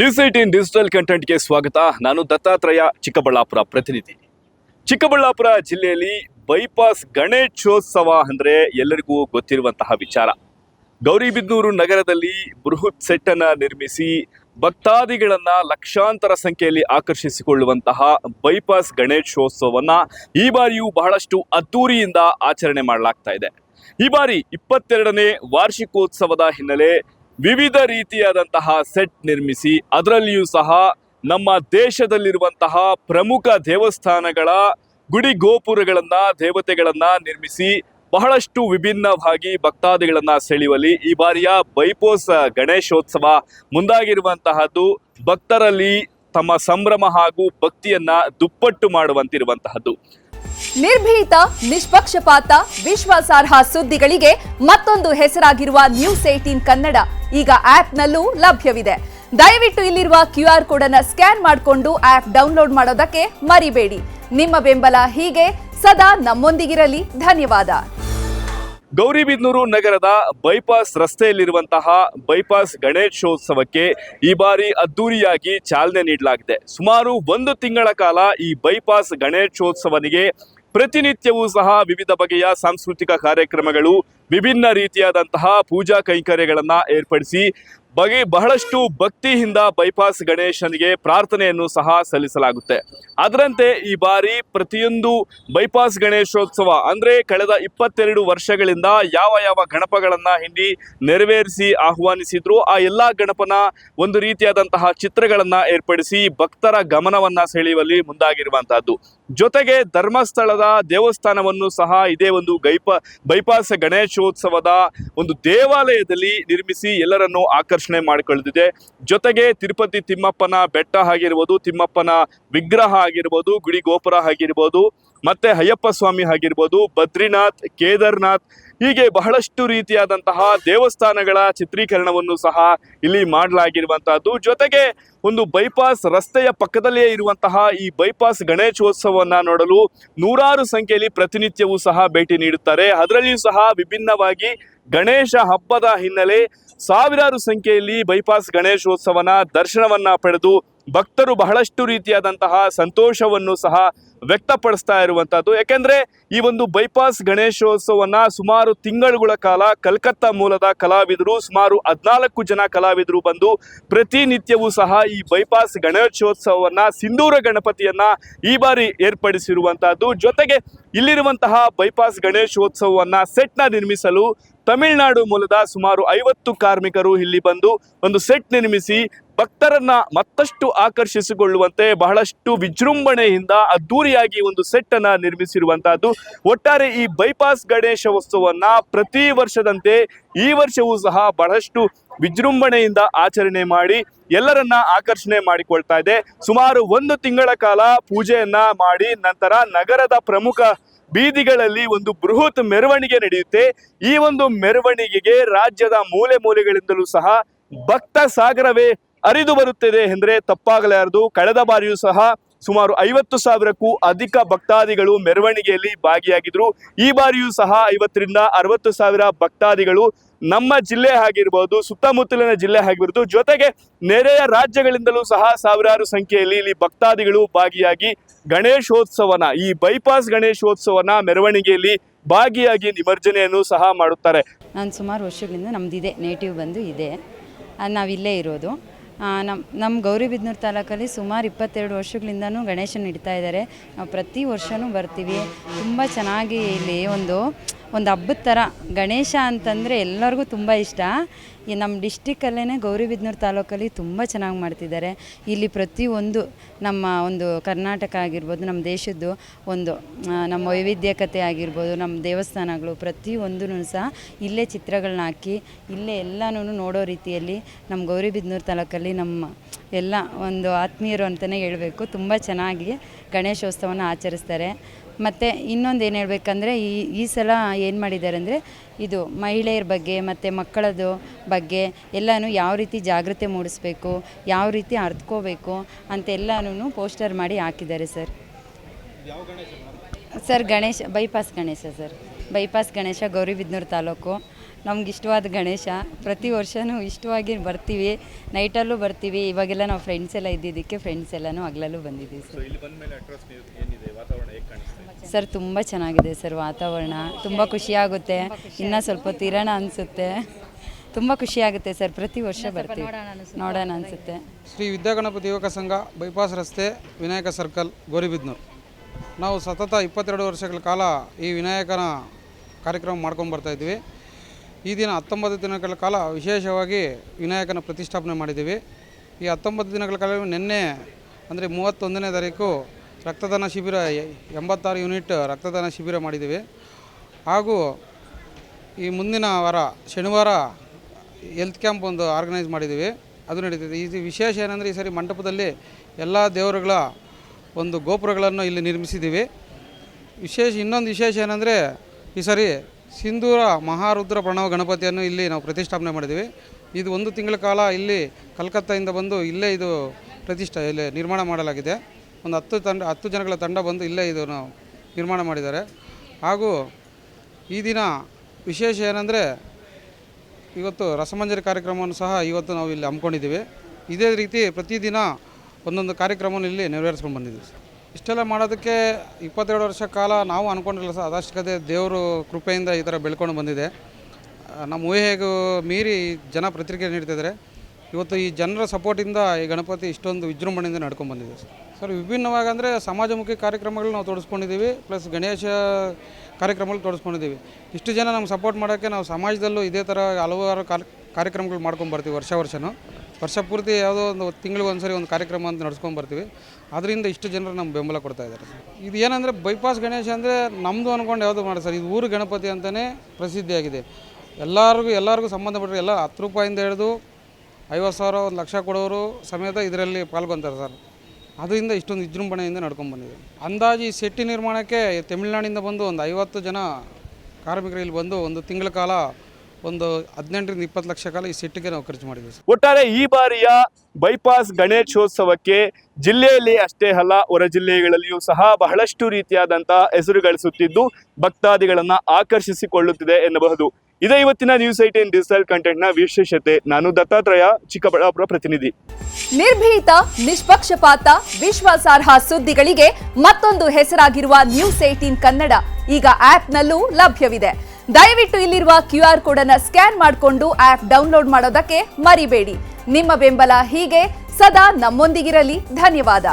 News eighteen digital ಕಂಟೆಂಟ್ಗೆ ಸ್ವಾಗತ. ನಾನು ದತ್ತಾತ್ರೇಯ ಚಿಕ್ಕಬಳ್ಳಾಪುರ ಪ್ರತಿನಿಧಿ. ಚಿಕ್ಕಬಳ್ಳಾಪುರ ಜಿಲ್ಲೆಯಲ್ಲಿ ಬೈಪಾಸ್ ಗಣೇಶೋತ್ಸವ ಅಂದರೆ ಎಲ್ಲರಿಗೂ ಗೊತ್ತಿರುವಂತಹ ವಿಚಾರ. ಗೌರಿಬಿದನೂರು ನಗರದಲ್ಲಿ ಬೃಹತ್ ಸೆಟ್ಟನ್ನು ನಿರ್ಮಿಸಿ ಭಕ್ತಾದಿಗಳನ್ನ ಲಕ್ಷಾಂತರ ಸಂಖ್ಯೆಯಲ್ಲಿ ಆಕರ್ಷಿಸಿಕೊಳ್ಳುವಂತಹ ಬೈಪಾಸ್ ಗಣೇಶೋತ್ಸವವನ್ನ ಈ ಬಾರಿಯೂ ಬಹಳಷ್ಟು ಅದ್ದೂರಿಯಿಂದ ಆಚರಣೆ ಮಾಡಲಾಗ್ತಾ ಇದೆ. ಈ ಬಾರಿ ಇಪ್ಪತ್ತೆರಡನೇ ವಾರ್ಷಿಕೋತ್ಸವದ ಹಿನ್ನೆಲೆ ವಿವಿಧ ರೀತಿಯಾದಂತಹ ಸೆಟ್ ನಿರ್ಮಿಸಿ ಅದರಲ್ಲಿಯೂ ಸಹ ನಮ್ಮ ದೇಶದಲ್ಲಿರುವಂತಹ ಪ್ರಮುಖ ದೇವಸ್ಥಾನಗಳ ಗುಡಿ ಗೋಪುರಗಳನ್ನ, ದೇವತೆಗಳನ್ನ ನಿರ್ಮಿಸಿ ಬಹಳಷ್ಟು ವಿಭಿನ್ನವಾಗಿ ಭಕ್ತಾದಿಗಳನ್ನ ಸೆಳೆಯುವಲ್ಲಿ ಈ ಬಾರಿಯ ಬೈಪೋಸ್ ಗಣೇಶೋತ್ಸವ ಮುಂದಾಗಿರುವಂತಹದ್ದು. ಭಕ್ತರಲ್ಲಿ ತಮ್ಮ ಸಂಭ್ರಮ ಹಾಗೂ ಭಕ್ತಿಯನ್ನ ದುಪ್ಪಟ್ಟು ಮಾಡುವಂತಿರುವಂತಹದ್ದು. ನಿರ್ಭೀತ, ನಿಷ್ಪಕ್ಷಪಾತ, ವಿಶ್ವಾಸಾರ್ಹ ಸುದ್ದಿಗಳಿಗೆ ಮತ್ತೊಂದು ಹೆಸರಾಗಿರುವ ನ್ಯೂಸ್ ಏಟೀನ್ ಕನ್ನಡ. ಈಗ ಆಪ್ನಲ್ಲೂ ಲಭ್ಯವಿದೆ. ದಯವಿಟ್ಟು ಇಲ್ಲಿರುವ ಕ್ಯೂ ಆರ್ ಕೋಡ್ ಅನ್ನು ಸ್ಕ್ಯಾನ್ ಮಾಡಿಕೊಂಡು ಆಪ್ ಡೌನ್ಲೋಡ್ ಮಾಡೋದಕ್ಕೆ ಮರಿಬೇಡಿ. ನಿಮ್ಮ ಬೆಂಬಲ ಹೀಗೆ ಸದಾ ನಮ್ಮೊಂದಿಗಿರಲಿ. ಧನ್ಯವಾದ. ಗೌರಿಬಿದನೂರು ನಗರದ ಬೈಪಾಸ್ ರಸ್ತೆಯಲ್ಲಿರುವಂತಹ ಬೈಪಾಸ್ ಗಣೇಶೋತ್ಸವಕ್ಕೆ ಈ ಬಾರಿ ಅದ್ದೂರಿಯಾಗಿ ಚಾಲನೆ ನೀಡಲಾಗಿದೆ. ಸುಮಾರು ಒಂದು ತಿಂಗಳ ಕಾಲ ಈ ಬೈಪಾಸ್ ಗಣೇಶೋತ್ಸವನಿಗೆ ಪ್ರತಿನಿತ್ಯವೂ ಸಹ ವಿವಿಧ ಬಗೆಯ ಸಾಂಸ್ಕೃತಿಕ ಕಾರ್ಯಕ್ರಮಗಳು ವಿಭಿನ್ನ ರೀತಿಯಾದಂತಹ ಪೂಜಾ ಕೈಂಕರ್ಯಗಳನ್ನು ಏರ್ಪಡಿಸಿ ಬಗೆ ಬಹಳಷ್ಟು ಭಕ್ತಿಯಿಂದ ಬೈಪಾಸ್ ಗಣೇಶನಿಗೆ ಪ್ರಾರ್ಥನೆಯನ್ನು ಸಹ ಸಲ್ಲಿಸಲಾಗುತ್ತೆ. ಅದರಂತೆ ಈ ಬಾರಿ ಪ್ರತಿಯೊಂದು ಬೈಪಾಸ್ ಗಣೇಶೋತ್ಸವ ಅಂದ್ರೆ ಕಳೆದ ಇಪ್ಪತ್ತೆರಡು ವರ್ಷಗಳಿಂದ ಯಾವ ಯಾವ ಗಣಪಗಳನ್ನ ಹಿಂಡಿ ನೆರವೇರಿಸಿ ಆಹ್ವಾನಿಸಿದ್ರು, ಆ ಎಲ್ಲಾ ಗಣಪನ ಒಂದು ರೀತಿಯಾದಂತಹ ಚಿತ್ರಗಳನ್ನ ಏರ್ಪಡಿಸಿ ಭಕ್ತರ ಗಮನವನ್ನ ಸೆಳೆಯುವಲ್ಲಿ ಮುಂದಾಗಿರುವಂತಹದ್ದು. ಜೊತೆಗೆ ಧರ್ಮಸ್ಥಳದ ದೇವಸ್ಥಾನವನ್ನು ಸಹ ಇದೇ ಒಂದು ಗೈಪ, ಬೈಪಾಸ್ ಗಣೇಶೋತ್ಸವದ ಒಂದು ದೇವಾಲಯದಲ್ಲಿ ನಿರ್ಮಿಸಿ ಎಲ್ಲರನ್ನೂ ಆಕರ್ಷಣೆ ಮಾಡಿಕೊಳ್ಳುತ್ತಿದೆ. ಜೊತೆಗೆ ತಿರುಪತಿ ತಿಮ್ಮಪ್ಪನ ಬೆಟ್ಟ ಆಗಿರ್ಬೋದು, ತಿಮ್ಮಪ್ಪನ ವಿಗ್ರಹ ಆಗಿರ್ಬೋದು, ಗುಡಿ ಗೋಪುರ ಆಗಿರ್ಬೋದು, ಮತ್ತೆ ಅಯ್ಯಪ್ಪ ಸ್ವಾಮಿ ಆಗಿರ್ಬೋದು, ಬದ್ರಿನಾಥ್, ಕೇದಾರ್ನಾಥ್, ಹೀಗೆ ಬಹಳಷ್ಟು ರೀತಿಯಾದಂತಹ ದೇವಸ್ಥಾನಗಳ ಚಿತ್ರೀಕರಣವನ್ನು ಸಹ ಇಲ್ಲಿ ಮಾಡಲಾಗಿರುವಂತಹದ್ದು. ಜೊತೆಗೆ ಒಂದು ಬೈಪಾಸ್ ರಸ್ತೆಯ ಪಕ್ಕದಲ್ಲಿಯೇ ಇರುವಂತಹ ಈ ಬೈಪಾಸ್ ಗಣೇಶೋತ್ಸವವನ್ನು ನೋಡಲು ನೂರಾರು ಸಂಖ್ಯೆಯಲ್ಲಿ ಪ್ರತಿನಿತ್ಯವೂ ಸಹ ಭೇಟಿ ನೀಡುತ್ತಾರೆ. ಅದರಲ್ಲಿಯೂ ಸಹ ವಿಭಿನ್ನವಾಗಿ ಗಣೇಶ ಹಬ್ಬದ ಹಿನ್ನೆಲೆ ಸಾವಿರಾರು ಸಂಖ್ಯೆಯಲ್ಲಿ ಬೈಪಾಸ್ ಗಣೇಶೋತ್ಸವನ ದರ್ಶನವನ್ನ ಪಡೆದು ಭಕ್ತರು ಬಹಳಷ್ಟು ರೀತಿಯಾದಂತಹ ಸಂತೋಷವನ್ನು ಸಹ ವ್ಯಕ್ತಪಡಿಸ್ತಾ ಇರುವಂಥದ್ದು ಯಾಕೆಂದರೆ ಈ ಒಂದು ಬೈಪಾಸ್ ಗಣೇಶೋತ್ಸವನ ಸುಮಾರು ತಿಂಗಳುಗಳ ಕಾಲ ಕಲ್ಕತ್ತಾ ಮೂಲದ ಕಲಾವಿದರು, ಸುಮಾರು ಹದಿನಾಲ್ಕು ಜನ ಕಲಾವಿದರು ಬಂದು ಪ್ರತಿನಿತ್ಯವೂ ಸಹ ಈ ಬೈಪಾಸ್ ಗಣೇಶೋತ್ಸವವನ್ನ, ಸಿಂಧೂರ ಗಣಪತಿಯನ್ನ ಈ ಬಾರಿ ಏರ್ಪಡಿಸಿರುವಂತಹದ್ದು. ಜೊತೆಗೆ ಇಲ್ಲಿರುವಂತಹ ಬೈಪಾಸ್ ಗಣೇಶೋತ್ಸವವನ್ನ ಸೆಟ್ನ ನಿರ್ಮಿಸಲು ತಮಿಳುನಾಡು ಮೂಲದ ಸುಮಾರು ಐವತ್ತು ಕಾರ್ಮಿಕರು ಇಲ್ಲಿ ಬಂದು ಒಂದು ಸೆಟ್ ನಿರ್ಮಿಸಿ ಭಕ್ತರನ್ನ ಮತ್ತಷ್ಟು ಆಕರ್ಷಿಸಿಕೊಳ್ಳುವಂತೆ ಬಹಳಷ್ಟು ವಿಜೃಂಭಣೆಯಿಂದ ಅದ್ದೂರಿಯಾಗಿ ಒಂದು ಸೆಟ್ ಅನ್ನ ನಿರ್ಮಿಸಿರುವಂತಹದ್ದು. ಒಟ್ಟಾರೆ ಈ ಬೈಪಾಸ್ ಗಣೇಶೋತ್ಸವವನ್ನ ಪ್ರತಿ ವರ್ಷದಂತೆ ಈ ವರ್ಷವೂ ಸಹ ಬಹಳಷ್ಟು ವಿಜೃಂಭಣೆಯಿಂದ ಆಚರಣೆ ಮಾಡಿ, ಎಲ್ಲರನ್ನ ಆಕರ್ಷಣೆ ಮಾಡಿಕೊಳ್ತಾ ಇದೆ. ಸುಮಾರು ಒಂದು ತಿಂಗಳ ಕಾಲ ಪೂಜೆಯನ್ನ ಮಾಡಿ, ನಂತರ ನಗರದ ಪ್ರಮುಖ ಬೀದಿಗಳಲ್ಲಿ ಒಂದು ಬೃಹತ್ ಮೆರವಣಿಗೆ ನಡೆಯುತ್ತೆ. ಈ ಒಂದು ಮೆರವಣಿಗೆಗೆ ರಾಜ್ಯದ ಮೂಲೆ ಮೂಲೆಗಳಿಂದಲೂ ಸಹ ಭಕ್ತ ಸಾಗರವೇ ಹರಿದು ಬರುತ್ತದೆ ಎಂದರೆ ತಪ್ಪಾಗಲಾರದು ಕಳೆದ ಬಾರಿಯೂ ಸಹ ಸುಮಾರು ಐವತ್ತು ಸಾವಿರಕ್ಕೂ ಅಧಿಕ ಭಕ್ತಾದಿಗಳು ಮೆರವಣಿಗೆಯಲ್ಲಿ ಭಾಗಿಯಾಗಿದ್ರು. ಈ ಬಾರಿಯೂ ಸಹ ಐವತ್ತರಿಂದ ಅರವತ್ತು ಸಾವಿರ ಭಕ್ತಾದಿಗಳು ನಮ್ಮ ಜಿಲ್ಲೆ ಆಗಿರ್ಬೋದು, ಸುತ್ತಮುತ್ತಲಿನ ಜಿಲ್ಲೆ ಆಗಿರ್ಬೋದು, ಜೊತೆಗೆ ನೆರೆಯ ರಾಜ್ಯಗಳಿಂದಲೂ ಸಹ ಸಾವಿರಾರು ಸಂಖ್ಯೆಯಲ್ಲಿ ಇಲ್ಲಿ ಭಕ್ತಾದಿಗಳು ಭಾಗಿಯಾಗಿ ಗಣೇಶೋತ್ಸವನ, ಈ ಬೈಪಾಸ್ ಗಣೇಶೋತ್ಸವನ ಮೆರವಣಿಗೆಯಲ್ಲಿ ಭಾಗಿಯಾಗಿ ನಿಮರ್ಜನೆಯನ್ನು ಸಹ ಮಾಡುತ್ತಾರೆ. ನಾನು ಸುಮಾರು ವರ್ಷಗಳಿಂದ ನಮ್ದಿದೆ, ನೇಟಿವ್ ಬಂದು ಇದೆ. ನಾವಿಲ್ಲೇ ಇರೋದು. ನಮ್ಮ ನಮ್ಮ ಗೌರಿಬಿದನೂರು ತಾಲೂಕಲ್ಲಿ ಸುಮಾರು ಇಪ್ಪತ್ತೆರಡು ವರ್ಷಗಳಿಂದನೂ ಗಣೇಶನ ಇಡ್ತಾ ಇದ್ದಾರೆ ನಾವು ಪ್ರತಿ ವರ್ಷವೂ ಬರ್ತೀವಿ. ತುಂಬ ಚೆನ್ನಾಗಿ ಇಲ್ಲಿ ಒಂದು ಒಂದು ಹಬ್ಬದ ಥರ. ಗಣೇಶ ಅಂತಂದರೆ ಎಲ್ಲರಿಗೂ ತುಂಬ ಇಷ್ಟ. ಈ ನಮ್ಮ ಡಿಸ್ಟಿಕ್ಕಲ್ಲೇ ಗೌರಿಬಿದನೂರು ತಾಲೂಕಲ್ಲಿ ತುಂಬ ಚೆನ್ನಾಗಿ ಮಾಡ್ತಿದ್ದಾರೆ. ಇಲ್ಲಿ ಪ್ರತಿಯೊಂದು ನಮ್ಮ ಒಂದು ಕರ್ನಾಟಕ ಆಗಿರ್ಬೋದು, ನಮ್ಮ ದೇಶದ್ದು ಒಂದು ನಮ್ಮ ವೈವಿಧ್ಯಕತೆ ಆಗಿರ್ಬೋದು, ನಮ್ಮ ದೇವಸ್ಥಾನಗಳು ಪ್ರತಿಯೊಂದೂ ಸಹ ಇಲ್ಲೇ ಚಿತ್ರಗಳನ್ನ ಹಾಕಿ, ಇಲ್ಲೇ ಎಲ್ಲನೂ ನೋಡೋ ರೀತಿಯಲ್ಲಿ ನಮ್ಮ ಗೌರಿಬಿದನೂರು ತಾಲೂಕಲ್ಲಿ ನಮ್ಮ ಎಲ್ಲ ಒಂದು ಆತ್ಮೀಯರು ಅಂತಲೇ ಹೇಳಬೇಕು. ತುಂಬ ಚೆನ್ನಾಗಿ ಗಣೇಶೋತ್ಸವನ ಆಚರಿಸ್ತಾರೆ. ಮತ್ತು ಇನ್ನೊಂದು ಏನು ಹೇಳ್ಬೇಕಂದ್ರೆ, ಈ ಈ ಸಲ ಏನು ಮಾಡಿದ್ದಾರೆ ಅಂದರೆ, ಇದು ಮಹಿಳೆಯರ ಬಗ್ಗೆ ಮತ್ತು ಮಕ್ಕಳದು ಬಗ್ಗೆ ಎಲ್ಲನೂ ಯಾವ ರೀತಿ ಜಾಗೃತಿ ಮೂಡಿಸ್ಬೇಕು, ಯಾವ ರೀತಿ ಅರ್ತ್ಕೋಬೇಕು ಅಂತೆಲ್ಲನೂ ಪೋಸ್ಟರ್ ಮಾಡಿ ಹಾಕಿದ್ದಾರೆ sir. Sir Ganesha, bypass Ganesha sir. Bypass Ganesha Gauribidanur taluk. ನಮ್ಗೆ ಇಷ್ಟವಾದ ಗಣೇಶ. ಪ್ರತಿ ವರ್ಷವೂ ಇಷ್ಟವಾಗಿ ಬರ್ತೀವಿ. ನೈಟಲ್ಲೂ ಬರ್ತೀವಿ. ಇವಾಗೆಲ್ಲ ನಾವು ಫ್ರೆಂಡ್ಸ್ ಎಲ್ಲ ಇದ್ದಿದ್ದಕ್ಕೆ ಫ್ರೆಂಡ್ಸ್ ಎಲ್ಲನೂ ಹಗಲಲ್ಲೂ ಬಂದಿದ್ದೀವಿ ಸರ್ ಇಲ್ಲಿ ಬಂದ ಮೇಲೆ ಅಟ್ರಾಸ್ ಏನಿದೆ ವಾತಾವರಣ ಹೇಗೆ ಕಾಣಿಸ್ತಾ ಸರ್ ತುಂಬ ಚೆನ್ನಾಗಿದೆ ಸರ್ ವಾತಾವರಣ. ತುಂಬ ಖುಷಿಯಾಗುತ್ತೆ. ಇನ್ನೂ ಸ್ವಲ್ಪ ಹೊತ್ತು ಇರೋಣ ಅನಿಸುತ್ತೆ. ತುಂಬ ಖುಷಿಯಾಗುತ್ತೆ ಸರ್ ಪ್ರತಿ ವರ್ಷ ಬರ್ತೀವಿ. ನೋಡೋಣ ಅನಿಸುತ್ತೆ. ಶ್ರೀ ವಿದ್ಯಾಗಣಪತಿ ಯುವಕ ಸಂಘ ಬೈಪಾಸ್ ರಸ್ತೆ ವಿನಾಯಕ ಸರ್ಕಲ್ ಗೋರಿಬಿದ್ನೂರು. ನಾವು ಸತತ ಇಪ್ಪತ್ತೆರಡು ವರ್ಷಗಳ ಕಾಲ ಈ ವಿನಾಯಕನ ಕಾರ್ಯಕ್ರಮ ಮಾಡ್ಕೊಂಡು ಬರ್ತಾ ಇದ್ದೀವಿ. ಈ ದಿನ ಹತ್ತೊಂಬತ್ತು ದಿನಗಳ ಕಾಲ ವಿಶೇಷವಾಗಿ ವಿನಾಯಕನ ಪ್ರತಿಷ್ಠಾಪನೆ ಮಾಡಿದ್ದೀವಿ. ಈ ಹತ್ತೊಂಬತ್ತು ದಿನಗಳ ಕಾಲ ನಿನ್ನೆ ಅಂದರೆ ಮೂವತ್ತೊಂದನೇ ತಾರೀಕು ರಕ್ತದಾನ ಶಿಬಿರ ಎಂಬತ್ತಾರು ಯೂನಿಟ್ ರಕ್ತದಾನ ಶಿಬಿರ ಮಾಡಿದ್ದೀವಿ. ಹಾಗೂ ಈ ಮುಂದಿನ ವಾರ, ಶನಿವಾರ ಹೆಲ್ತ್ ಕ್ಯಾಂಪ್ ಒಂದು ಆರ್ಗನೈಸ್ ಮಾಡಿದ್ದೀವಿ. ಅದು ನಡೀತಿದೆ. ಇದು ವಿಶೇಷ ಏನಂದರೆ ಈ ಸರಿ ಮಂಟಪದಲ್ಲಿ ಎಲ್ಲ ದೇವರುಗಳ ಒಂದು ಗೋಪುರಗಳನ್ನು ಇಲ್ಲಿ ನಿರ್ಮಿಸಿದ್ದೀವಿ. ವಿಶೇಷ, ಇನ್ನೊಂದು ವಿಶೇಷ ಏನಂದರೆ ಈ ಸರಿ ಸಿಂಧೂರ ಮಹಾರುದ್ರ ಪ್ರಣವ ಗಣಪತಿಯನ್ನು ಇಲ್ಲಿ ನಾವು ಪ್ರತಿಷ್ಠಾಪನೆ ಮಾಡಿದ್ದೀವಿ. ಇದು ಒಂದು ತಿಂಗಳ ಕಾಲ ಇಲ್ಲಿ ಕಲ್ಕತ್ತಾಯಿಂದ ಬಂದು ಇಲ್ಲೇ ಇದು ಪ್ರತಿಷ್ಠೆ, ಇಲ್ಲಿ ನಿರ್ಮಾಣ ಮಾಡಲಾಗಿದೆ. ಒಂದು ಹತ್ತು ತಂಡ, ಹತ್ತು ಜನಗಳ ತಂಡ ಬಂದು ಇಲ್ಲೇ ಇದನ್ನು ನಿರ್ಮಾಣ ಮಾಡಿದ್ದಾರೆ. ಹಾಗೂ ಈ ದಿನ ವಿಶೇಷ ಏನಂದರೆ ಇವತ್ತು ರಸಮಂಜರಿ ಕಾರ್ಯಕ್ರಮವನ್ನು ಸಹ ಇವತ್ತು ನಾವು ಇಲ್ಲಿ ಹಮ್ಮಿಕೊಂಡಿದ್ದೀವಿ. ಇದೇ ರೀತಿ ಪ್ರತಿದಿನ ಒಂದೊಂದು ಕಾರ್ಯಕ್ರಮವನ್ನು ಇಲ್ಲಿ ನೆರವೇರಿಸ್ಕೊಂಡು ಬಂದಿದ್ದೀವಿ. ಇಷ್ಟೆಲ್ಲ ಮಾಡೋದಕ್ಕೆ ಇಪ್ಪತ್ತೆರಡು ವರ್ಷ ಕಾಲ ನಾವು ಅಂದ್ಕೊಂಡಿಲ್ಲ ಸರ್ ಅದಷ್ಟಕ್ಕೆ ದೇವರು ಕೃಪೆಯಿಂದ ಈ ಥರ ಬೆಳ್ಕೊಂಡು ಬಂದಿದೆ. ನಮ್ಮ ಊಹೆಗೂ ಮೀರಿ ಜನ ಪ್ರತಿಕ್ರಿಯೆ ನೀಡ್ತಿದ್ದಾರೆ. ಇವತ್ತು ಈ ಜನರ ಸಪೋರ್ಟಿಂದ ಈ ಗಣಪತಿ ಇಷ್ಟೊಂದು ವಿಜೃಂಭಣೆಯಿಂದ ನಡ್ಕೊಂಡು ಬಂದಿದೆ ಸರ್. ಸರ್, ವಿಭಿನ್ನವಾಗಿ ಅಂದರೆ ಸಮಾಜಮುಖಿ ಕಾರ್ಯಕ್ರಮಗಳು ನಾವು ತೊಡಸ್ಕೊಂಡಿದ್ದೀವಿ, ಪ್ಲಸ್ ಗಣೇಶ ಕಾರ್ಯಕ್ರಮಗಳು ತೊಡಸ್ಕೊಂಡಿದ್ದೀವಿ. ಇಷ್ಟು ಜನ ನಮ್ಗೆ ಸಪೋರ್ಟ್ ಮಾಡೋಕ್ಕೆ ನಾವು ಸಮಾಜದಲ್ಲೂ ಇದೇ ಥರ ಹಲವಾರು ಕಾರ್- ಕಾರ್ಯಕ್ರಮಗಳು ಮಾಡ್ಕೊಂಡು ಬರ್ತೀವಿ ವರ್ಷ ವರ್ಷವೂ ವರ್ಷ ಪೂರ್ತಿ ಯಾವುದೋ ಒಂದು ತಿಂಗಳಿಗೆ ಒಂದ್ಸರಿ ಒಂದು ಕಾರ್ಯಕ್ರಮ ಅಂತ ನಡ್ಸ್ಕೊಂಡು ಬರ್ತೀವಿ. ಅದರಿಂದ ಇಷ್ಟು ಜನರು ನಮ್ಮ ಬೆಂಬಲ ಕೊಡ್ತಾ ಇದ್ದಾರೆ ಸರ್. ಇದು ಏನಂದರೆ ಬೈಪಾಸ್ ಗಣೇಶ ಅಂದರೆ ನಮ್ಮದು ಅಂದ್ಕೊಂಡು ಯಾವುದು ಮಾಡಿ ಸರ್. ಇದು ಊರು ಗಣಪತಿ ಅಂತಲೇ ಪ್ರಸಿದ್ಧಿಯಾಗಿದೆ. ಎಲ್ಲರಿಗೂ ಎಲ್ಲರಿಗೂ ಸಂಬಂಧಪಟ್ಟರೆ ಎಲ್ಲ ಹತ್ತು ರೂಪಾಯಿಂದ ಹಿಡಿದು ಐವತ್ತು ಸಾವಿರ ಒಂದು ಲಕ್ಷ ಕೊಡೋರು ಸಮೇತ ಇದರಲ್ಲಿ ಪಾಲ್ಗೊಂತಾರೆ ಸರ್. ಅದರಿಂದ ಇಷ್ಟೊಂದು ವಿಜೃಂಭಣೆಯಿಂದ ನಡ್ಕೊಂಡು ಬಂದಿದೆ. ಅಂದಾಜು ಈ ಸೆಟ್ಟಿ ನಿರ್ಮಾಣಕ್ಕೆ ತಮಿಳುನಾಡಿಂದ ಬಂದು ಒಂದು ಐವತ್ತು ಜನ ಕಾರ್ಮಿಕರು ಇಲ್ಲಿ ಬಂದು ಒಂದು ತಿಂಗಳ ಕಾಲ ಒಂದು ಹದಿನೆಂಟರಿಂದ ಇಪ್ಪತ್ತು ಲಕ್ಷ ಕಾಲ ಈ ಸೆಟ್ಟಿಗೆ ನಾವು ಖರ್ಚು ಮಾಡಿದ್ದೀವಿ ಸರ್. ಒಟ್ಟಾರೆ ಈ ಬಾರಿಯ ಬೈಪಾಸ್ ಗಣೇಶೋತ್ಸವಕ್ಕೆ ಜಿಲ್ಲೆಯಲ್ಲಿ ಅಷ್ಟೇ ಅಲ್ಲ ಹೊರ ಜಿಲ್ಲೆಗಳಲ್ಲಿಯೂ ಸಹ ಬಹಳಷ್ಟು ರೀತಿಯಾದಂತಹ ಹೆಸರು ಗಳಿಸುತ್ತಿದ್ದು ಭಕ್ತಾದಿಗಳನ್ನು ಆಕರ್ಷಿಸಿಕೊಳ್ಳುತ್ತಿದೆ ಎನ್ನಬಹುದು. ಇದೇ ಇವತ್ತಿನ ನ್ಯೂಸ್ ಏಟೀನ್ ಡಿಜಿಟಲ್ ಕಂಟೆಂಟ್ನ ವಿಶೇಷತೆ. ನಾನು ದತ್ತಾತ್ರೇಯ, ಚಿಕ್ಕಬಳ್ಳಾಪುರ ಪ್ರತಿನಿಧಿ. ನಿರ್ಭೀತ, ನಿಷ್ಪಕ್ಷಪಾತ, ವಿಶ್ವಾಸಾರ್ಹ ಸುದ್ದಿಗಳಿಗೆ ಮತ್ತೊಂದು ಹೆಸರಾಗಿರುವ ನ್ಯೂಸ್ ಏಟೀನ್ ಕನ್ನಡ ಈಗ ಆಪ್ನಲ್ಲೂ ಲಭ್ಯವಿದೆ. ದಯವಿಟ್ಟು ಇಲ್ಲಿರುವ ಕ್ಯೂ ಆರ್ ಕೋಡ್ ಅನ್ನ ಸ್ಕ್ಯಾನ್ ಮಾಡಿಕೊಂಡು ಆಪ್ ಡೌನ್ಲೋಡ್ ಮಾಡೋದಕ್ಕೆ ಮರಿಬೇಡಿ. ನಿಮ್ಮ ಬೆಂಬಲ ಹೀಗೆ ಸದಾ ನಮ್ಮೊಂದಿಗಿರಲಿ. ಧನ್ಯವಾದ.